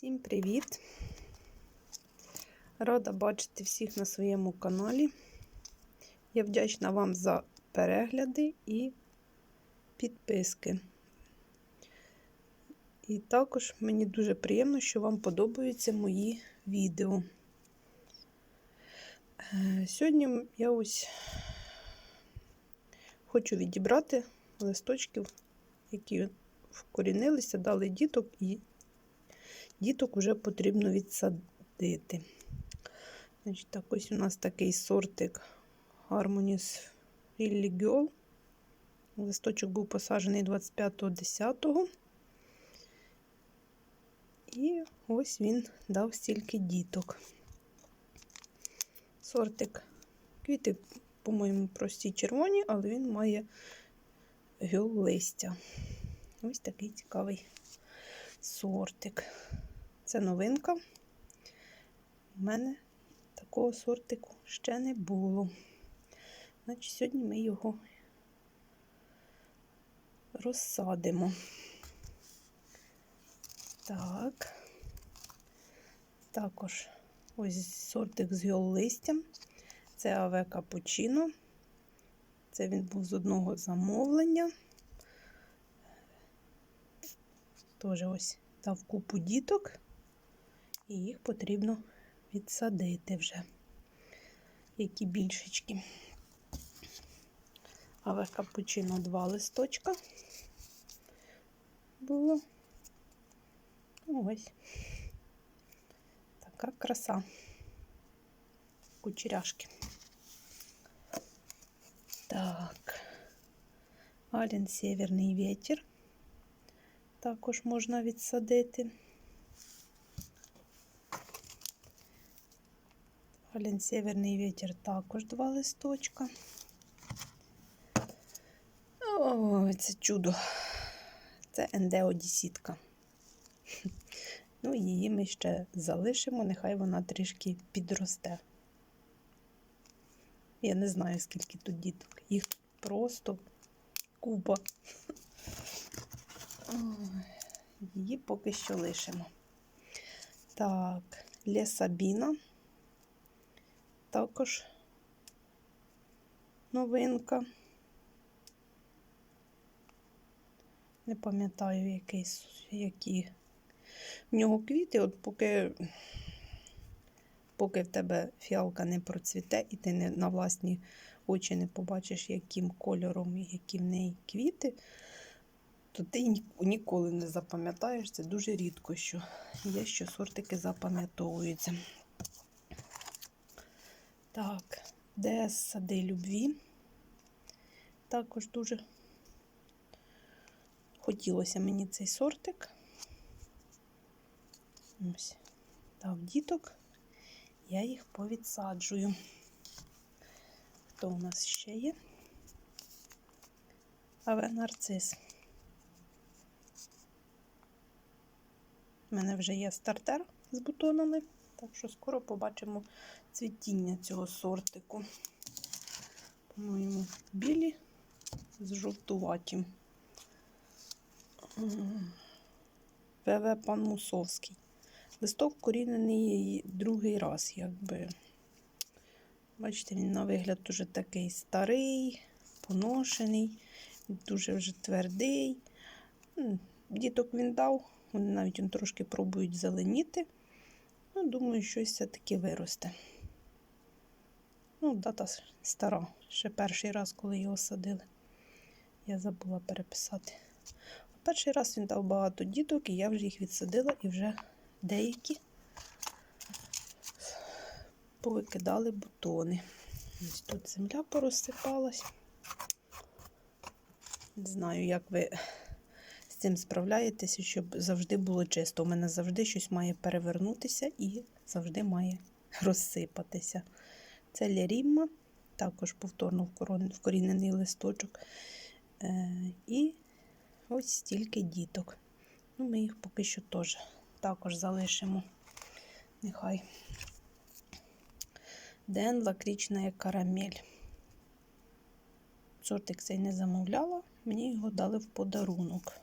Всім привіт! Рада бачити всіх на своєму каналі. Я вдячна вам за перегляди і підписки. І також мені дуже приємно, що вам подобаються мої відео. Е, Сьогодні я ось хочу відібрати листочків, які вкорінилися, дали діток і діток вже потрібно відсадити. Значить, так, Ось у нас такий сортик Harmonious Illy Girl. Листочок був посаджений 25.10. І ось він дав стільки діток. Сортик. Квіти, по-моєму, прості червоні, але він має гюл листя. Ось такий цікавий сортик. Це новинка. У мене такого сортику ще не було. Значить, сьогодні ми його розсадимо. Так. Також ось сортик з листям. Це аве капучино. Це він був з одного замовлення. Теж ось дав купу діток, і їх потрібно відсадити вже, які більшечки. Аве капучино два листочка було. Ось така краса. Кучеряшки. Так, Ален Северний ветер також можна відсадити. Алін Северний вітер також два листочка. О, це чудо. Це ендеодісітка. Ну, її ми ще залишимо, нехай вона трішки підросте. Я не знаю, скільки тут діток. Їх просто купа. Її поки що лишимо. Так, Лесабіна. Також новинка. Не пам'ятаю, який, які в нього квіти, от поки поки в тебе фіалка не процвіте, і ти не, на власні очі не побачиш, яким кольором і які в неї квіти, то ти ніколи не запам'ятаєш. Це дуже рідко, що є, що сортики запам'ятовуються. Так, ДС сади любві. Також дуже хотілося мені цей сортик. Ось, дав діток, я їх повідсаджую. Хто у нас ще є? Аве нарцис. У мене вже є стартер з бутонами, так що скоро побачимо цвітіння цього сортику. По-моєму, білі з жовтуватім. ВВ пан Мусовський. Листок корінений другий раз, якби. Бачите, він на вигляд уже такий старий, поношений, дуже вже твердий. Діток він дав. Вони навіть он трошки пробують зеленіти. Ну, Думаю, щось все-таки виросте. Ну, дата стара. Ще перший раз, коли його садили. Я забула переписати. Перший раз він дав багато діток, і я вже їх відсадила, і вже деякі повикидали бутони. Ось тут земля порозсипалась. Не знаю, як ви з цим справляєтеся, щоб завжди було чисто. У мене завжди щось має перевернутися і завжди має розсипатися. Це лярімма, також повторно вкорінений листочок. Е, І ось стільки діток. Ну, Ми їх поки що теж також залишимо. Нехай. Ден лакрічна карамель. Сортик цей не замовляла, мені його дали в подарунок.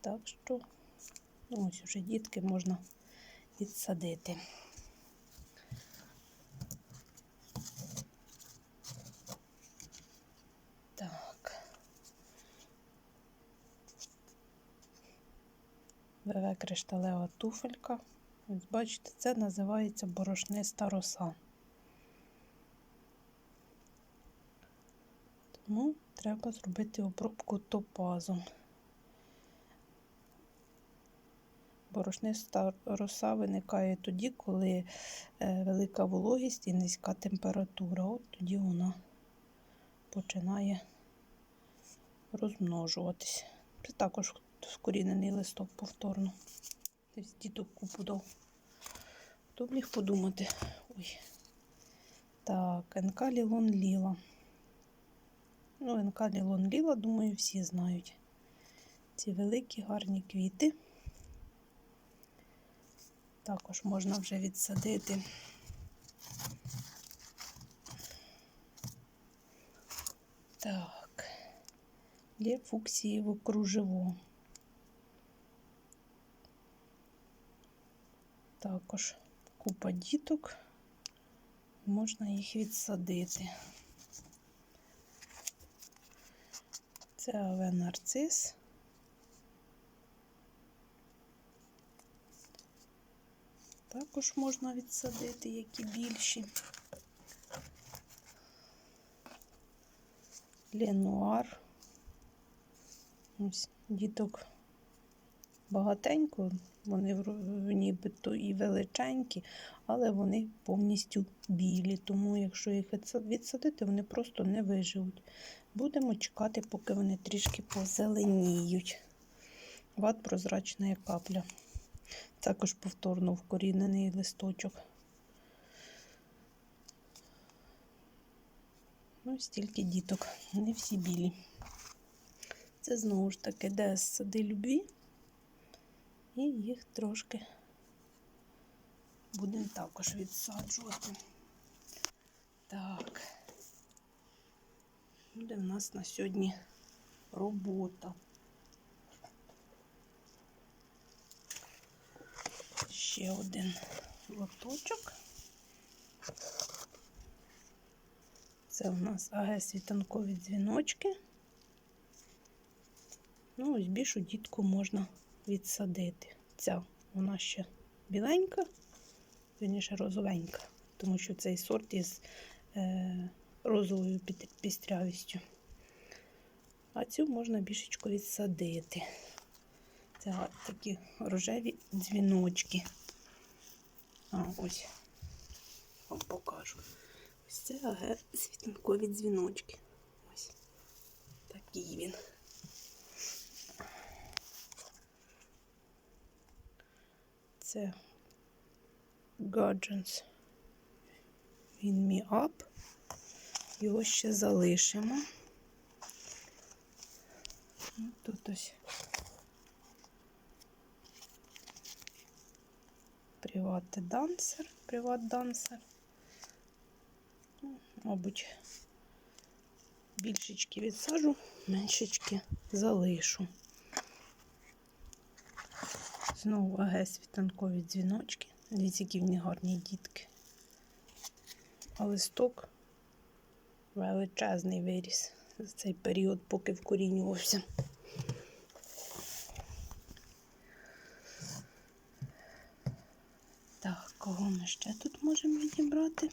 Так що Ну, ось вже дітки можна відсадити. Так. ВВ кришталева туфелька. Ось бачите, це називається борошниста роса. Тому треба зробити обробку топазом. Борошниста роса виникає тоді, коли е, велика вологість і низька температура. От тоді вона починає розмножуватись. Це також вкорінений листок повторно. Діток купу дав. Хто б міг подумати? Ой. Так, НК Лілон Ліла. Ну, НК Лілон Ліла, думаю, всі знають. Ці великі гарні квіти. Також можна вже відсадити. Так, є фуксієво кружево. Також купа діток, можна їх відсадити. Це аве нарцис. Також можна відсадити, які більші. Ленуар. Ось діток багатенько, вони нібито і величенькі, але вони повністю білі. Тому, якщо їх відсадити, вони просто не виживуть. Будемо чекати, поки вони трішки позеленіють. Ват прозрачна як капля. Також повторно вкорінений листочок. Ну, стільки діток, не всі білі. Це знову ж таки ДС сади любві. І їх трошки будемо також відсаджувати. Так. Буде в нас на сьогодні робота. Ще один лоточок. Це у нас АГ світанкові дзвіночки. Ну, ось більшу дітку можна відсадити. Ця вона ще біленька, вірніше розовенька, тому що цей сорт із е, розовою пістрявістю. А цю можна більшечко відсадити. Це такі рожеві дзвіночки. А, ось. Вам покажу. Ось це АГ світанкові дзвіночки. Ось. Такий він. Це Guardians Win Me Up. Його ще залишимо. Ну, Тут ось Приват дансер, приват дансер. Ну, Мабуть, більшечки відсажу, меншечки залишу. Знову АГ світанкові дзвіночки. Дивіться, які гарні дітки. А листок величезний виріс за цей період, поки вкорінювався. Так, кого ми ще тут можемо відібрати?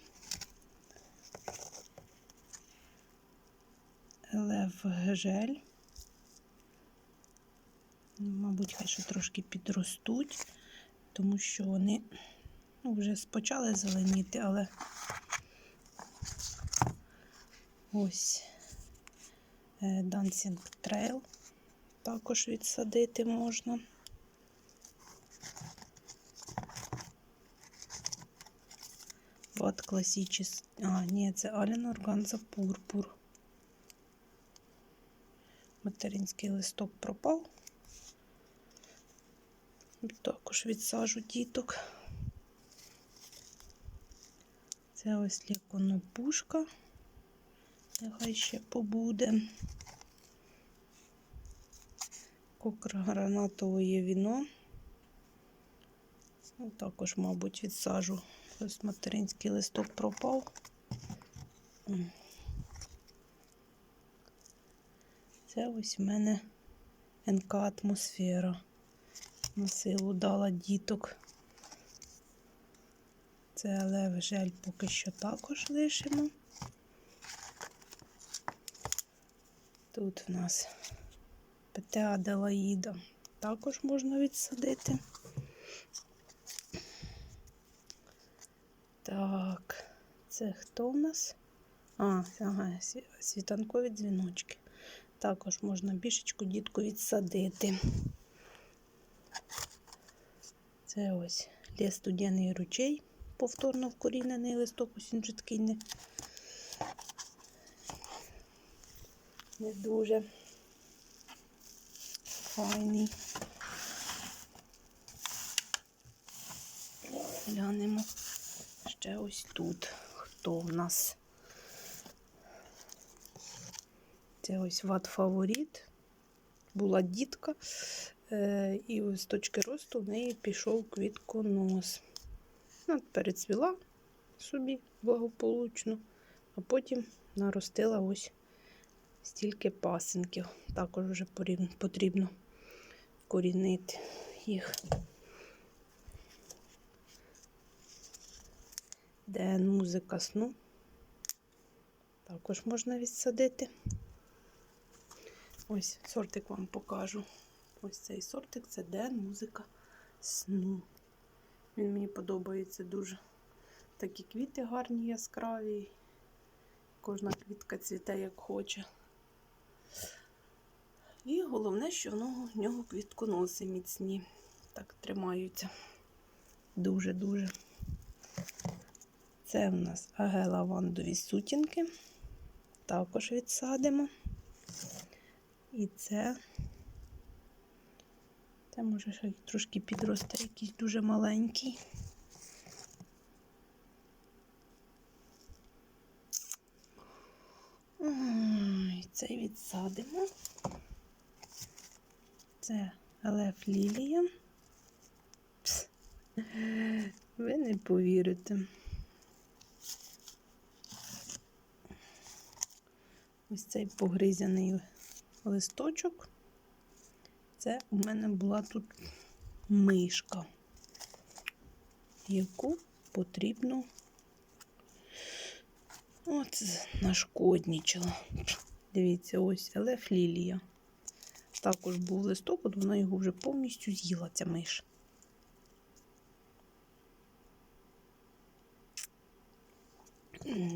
Лев Гжель. Мабуть, хай ще трошки підростуть, тому що вони ну, вже почали зеленіти, але ось е, Dancing Trail також відсадити можна. Вот классический. А, ні, це Алін Органза Пурпур. Материнський листок пропав. Також відсажу діток. Це ось ліконопушка. Нехай ще побуде. Кокра гранатове віно. Ну, також, мабуть, відсажу. Ось материнський листок пропав. Це ось в мене НК атмосфера. На силу дала діток. Це але жаль поки що також лишимо. Тут в нас ПТА Аделаїда також можна відсадити. Так, це хто в нас? А, ага, світанкові дзвіночки. Також можна бішечку дітку відсадити. Це ось ліс студяний ручей, повторно вкорінений листок, такий не, не дуже файний. Глянемо ще ось тут. Хто в нас? Це ось ват фаворит. Була дітка, е, і з точки росту в неї пішов квітконос. Вона перецвіла собі благополучно, а потім наростила ось стільки пасинків. Також вже потрібно корінити їх. Де музика сну. Також можна відсадити. Ось сортик вам покажу. Ось цей сортик це Ден музика сну. Він мені подобається дуже. Такі квіти гарні, яскраві. Кожна квітка цвіте як хоче. І головне, що в нього, квітконоси міцні. Так тримаються. Дуже-дуже. Це в нас агелавандові сутінки. Також відсадимо. І це. Це може ще трошки підросте, якийсь дуже маленький. Ой, Цей відсадимо. Це Лев Лілія. Пс. Ви не повірите. Ось цей погризяний листочок. Це у мене була тут мишка, яку потрібно от нашкоднічала. Дивіться, ось Елеф Лілія. Також був листок, от вона його вже повністю з'їла, ця миш.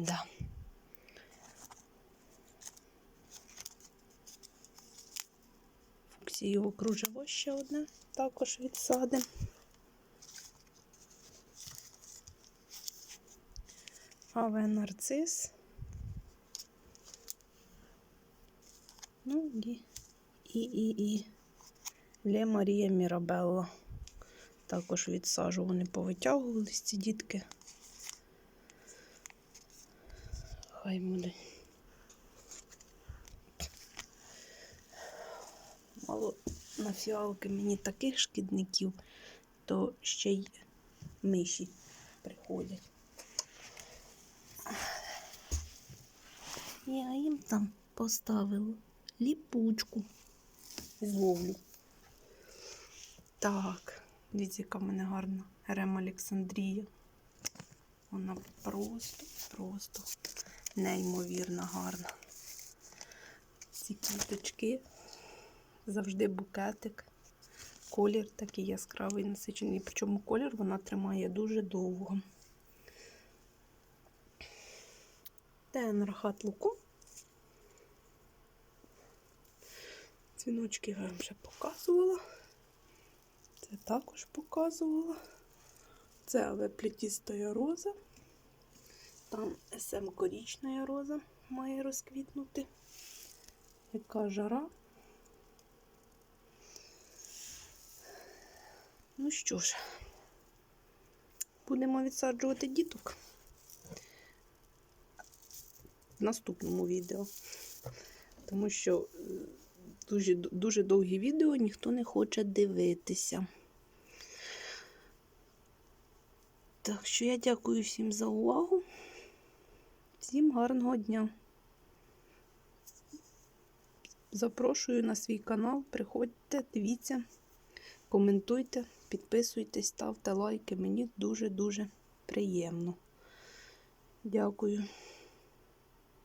Да. Фуксієво кружево ще одне також відсадимо. Аве нарцис. Ну і, і, і, і Ле Марія Мірабелла. Також відсажу, вони повитягувались ці дітки. Хай буде. Мало на фіалки мені таких шкідників, то ще й миші приходять. Я їм там поставила ліпучку з вовлю. Так, дивіться, яка в мене гарна Рем Олександрія. Вона просто, просто неймовірно гарна. Ці квіточки завжди букетик. Колір такий яскравий насичений. Причому колір вона тримає дуже довго. Тенрахат луку. Дзвіночки я вам вже показувала. Це також показувала. Це але плетістая роза. Там СМ корічна роза має розквітнути. Яка жара. Ну що ж, будемо відсаджувати діток в наступному відео. Тому що е, дуже, дуже довгі відео ніхто не хоче дивитися. Так що я дякую всім за увагу. Всім гарного дня. Запрошую на свій канал. Приходьте, дивіться, коментуйте, підписуйтесь, ставте лайки. Мені дуже-дуже приємно. Дякую.